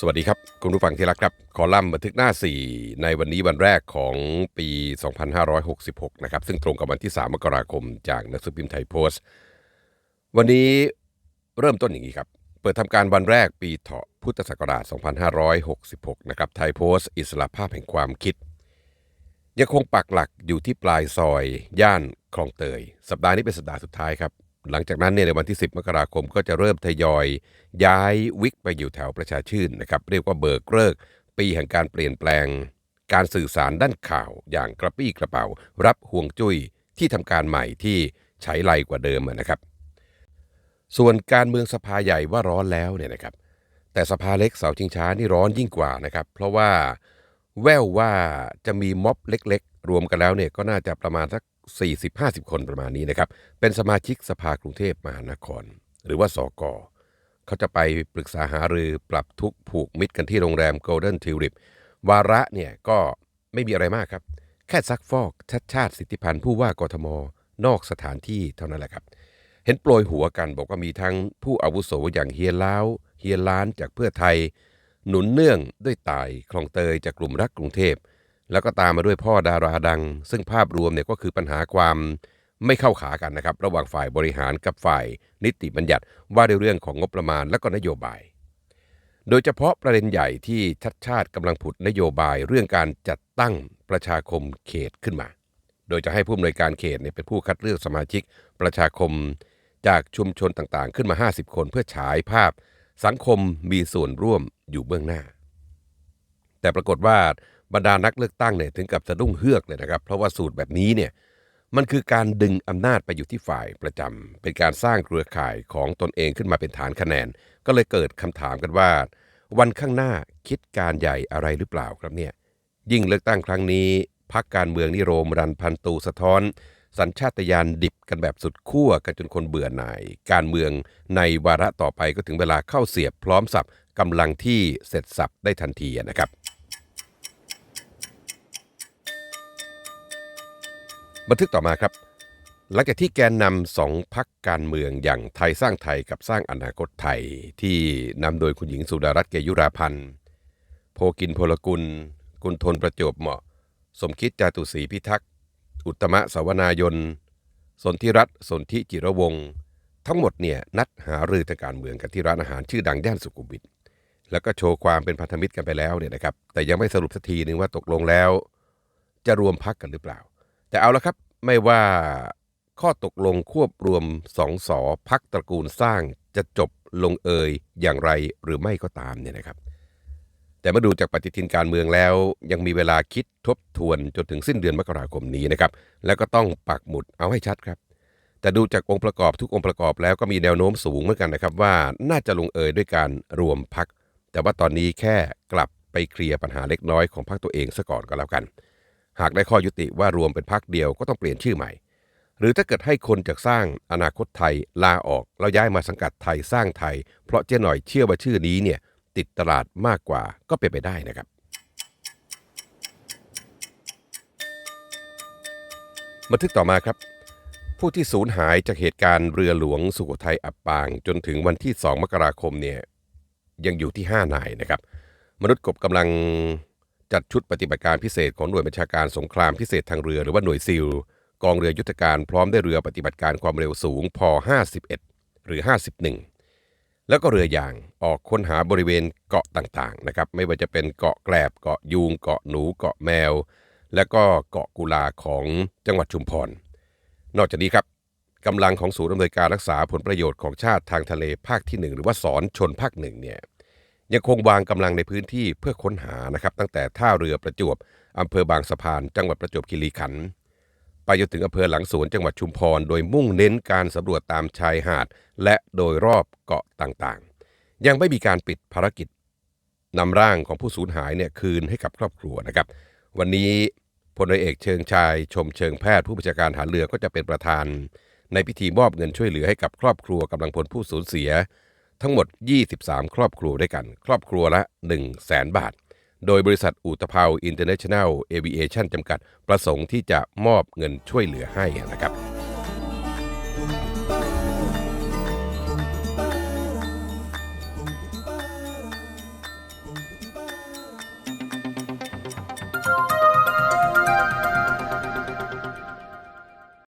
สวัสดีครับ คุณผู้ฟังที่รักครับ คอลัมน์บันทึกหน้า 4 ในวันนี้วันแรกของปี 2566 นะครับ ซึ่งตรงกับวันที่ 3 มกราคมจากหนังสือพิมพ์ไทยโพสต์ วันนี้เริ่มต้นอย่างนี้ครับ เปิดทำการวันแรกปีเถาะพุทธศักราช 2566 นะครับไทยโพสต์ อิสระภาพแห่งความคิด ยังคงปักหลักอยู่ที่ปลายซอย ย่านคลองเตย สัปดาห์นี้เป็นสัปดาห์สุดท้ายครับ หลังจากนั้นเนี่ยในวันที่ 10 มกราคมก็จะเริ่มทยอย ย้ายวิกไปอยู่แถวประชาชื่นนะครับ เรียกว่าเบิกเลิก ปีแห่งการเปลี่ยนแปลง การสื่อสารด้านข่าวอย่างกระปี้กระเป๋า รับห่วงจุ้ยที่ทำการใหม่ที่ใช้ไรกว่าเดิมนะครับ ส่วนการเมืองสภาใหญ่ว่าร้อนแล้วเนี่ยนะครับ แต่สภาเล็กเสาชิงช้านี่ร้อนยิ่งกว่านะครับ เพราะว่าแววว่าจะมีม็อบเล็ก ๆ รวมกันแล้วเนี่ยก็น่าจะประมาณสัก 40-50 คนประมาณนี้นะครับ เป็นสมาชิกสภากรุงเทพมหานคร หรือว่าสกเขาจะไปปรึกษาหารือปรับทุกผูกมิตรกันที่โรงแรม Golden Tulip วาระเนี่ยก็ไม่มีอะไรมากครับ แค่ซักฟอกชัดชาติสิทธิพันธ์ผู้ว่ากทม นอกสถานที่เท่านั้นแหละครับ เห็นโปรยหัวกันบอกว่ามีทั้งผู้อาวุโสอย่างเฮียล้าวเฮียล้านจากเพื่อไทย หนุนเนื่องด้วยตายคลองเตยจากกลุ่มรักกรุงเทพ แล้วก็ตามมาด้วยพ่อดาราดัง ซึ่งภาพรวมเนี่ยก็คือปัญหาความไม่เข้าขากันนะครับ ระหว่างฝ่ายบริหารกับฝ่ายนิติบัญญัติว่าในเรื่องของงบประมาณและก็นโยบาย โดยเฉพาะประเด็นใหญ่ที่ชัดชาติกำลังผุดนโยบายเรื่องการจัดตั้งประชาคมเขตขึ้นมา โดยจะให้ผู้อำนวยการเขตเนี่ยเป็นผู้คัดเลือกสมาชิกประชาคมจากชุมชนต่างๆ ขึ้นมา 50 คนเพื่อฉายภาพ สังคมมีส่วนร่วมอยู่เบื้องหน้า แต่ปรากฏว่า บรรดานักเลือกตั้งเนี่ยถึงกับสะดุ้งเฮือกเลยนะครับ เพราะว่าสูตรแบบนี้เนี่ยมันคือการดึงอำนาจไปอยู่ที่ฝ่ายประจำเป็นการสร้างเครือข่ายของตนเองขึ้นมาเป็นฐานคะแนน ก็เลยเกิดคำถามกันว่า วันข้างหน้าคิดการใหญ่อะไรหรือเปล่าครับเนี่ยยิ่งเลือกตั้งครั้งนี้พักการเมืองนิโรมรันพันตูสะท้อน สัญชาตญาณดิบกันแบบสุดขั้วกันจนคนเบื่อหน่าย การเมืองในวาระต่อไปก็ถึงเวลาเข้าเสียบพร้อมสับกำลังที่เสร็จสับได้ทันทีนะครับ บันทึกต่อมาครับ หลังจากที่แกนนำสองพักการเมืองอย่างไทยสร้างไทยกับสร้างอนาคตไทย ที่นำโดยคุณหญิงสุดารัตน์เกยุราพันธ์โพกินพลกุล กุลทนประจบเหมาะ สมคิดจาตุศรีพิทักษ์อุตมะสวนายนสนธิรัตน์สนธิจิรวงศ์ทั้งหมดเนี่ยนัดหารือทางการเมืองกันที่ร้านอาหารชื่อดังย่านสุขุมวิทแล้วก็โชว์ความเป็นพันธมิตรกันไปแล้วเนี่ยนะครับแต่ยังไม่สรุปสักทีหนึ่งว่าตกลงแล้ว จะรวมพักกันหรือเปล่า แต่เอาละครับไม่ว่าข้อตกลงควบรวมสองสอพักตระกูลสร้างจะจบลงเอยอย่างไรหรือไม่ก็ตามเนี่ยนะครับ แต่มาดูจากปฏิทินการเมืองแล้ว ยังมีเวลาคิดทบทวนจนถึงสิ้นเดือนมกราคมนี้นะครับ แล้วก็ต้องปักหมุดเอาให้ชัดครับ แต่ดูจากองค์ประกอบทุกองค์ประกอบแล้วก็มีแนวโน้มสูงเหมือนกันนะครับ ว่าน่าจะลงเอยด้วยการรวมพัก แต่ว่าตอนนี้แค่กลับไปเคลียร์ปัญหาเล็กน้อยของพรรคตัวเองซะก่อนก็แล้วกัน หากได้ข้อยุติว่ารวมเป็นพักเดียวก็ต้องเปลี่ยนชื่อใหม่ หรือถ้าเกิดให้คนจากสร้างอนาคตไทยลาออกแล้วย้ายมาสังกัดไทยสร้างไทย เพราะเจ๊หน่อยเชื่อว่าชื่อนี้เนี่ยติดตลาดมากกว่าก็เป็นไปได้นะครับ บันทึกต่อมาครับ ผู้ที่สูญหายจากเหตุการณ์เรือหลวงสุโขทัยอับปาง จนถึงวันที่ 2 มกราคมเนี่ยยังอยู่ที่ 5 นายนะครับ มนุษย์กบกำลัง จัดชุดปฏิบัติการพิเศษของหน่วยบัญชาการสงครามพิเศษทางเรือหรือว่าหน่วยซิลกองเรือยุทธการพร้อมได้วยเรือปฏิบัติการความเร็วสูงพ51 หรือ 51 แล้วก็เรือยางออกค้นหาบริเวณเกาะต่างๆนะครับไม่ว่าจะเป็นเกาะแกลบเกาะยูงเกาะหนูเกาะแมว และก็เกาะกุลาของจังหวัดชุมพร นอกจากนี้ครับกำลังของศูนย์อำนวยการรักษาผลประโยชน์ของชาติทางทะเลภาคที่ 1 หรือว่าสอนชนภาคหนึ่งเนี่ย ยังคงวางกำลังในพื้นที่เพื่อค้นหานะครับตั้งแต่ท่าเรือประจวบอำเภอบางสะพาน จังหวัดประจวบคีรีขันธ์ไปจนถึงอำเภอหลังสวนจังหวัดชุมพร โดยมุ่งเน้นการสำรวจตามชายหาด และโดยรอบเกาะต่างๆ ยังไม่มีการปิดภารกิจนำร่างของผู้สูญหายเนี่ยคืนให้กับครอบครัวนะครับ วันนี้พลเรือเอกเชิงชาย ชมเชิงแพทย์ผู้บัญชาการฐานเรือก็จะเป็นประธาน ในพิธีมอบเงินช่วยเหลือให้กับครอบครัวกำลังพลผู้สูญเสีย ทั้งหมด 23 ครอบครัวด้วยกัน ครอบครัวละ 1 0 0 0 0แบาท โดยบริษัทอูตภาอินเตอร์เนชั่นแนลเอวิเอชันจำกัดประสงค์ที่จะมอบเงินช่วยเหลือให้นะครับ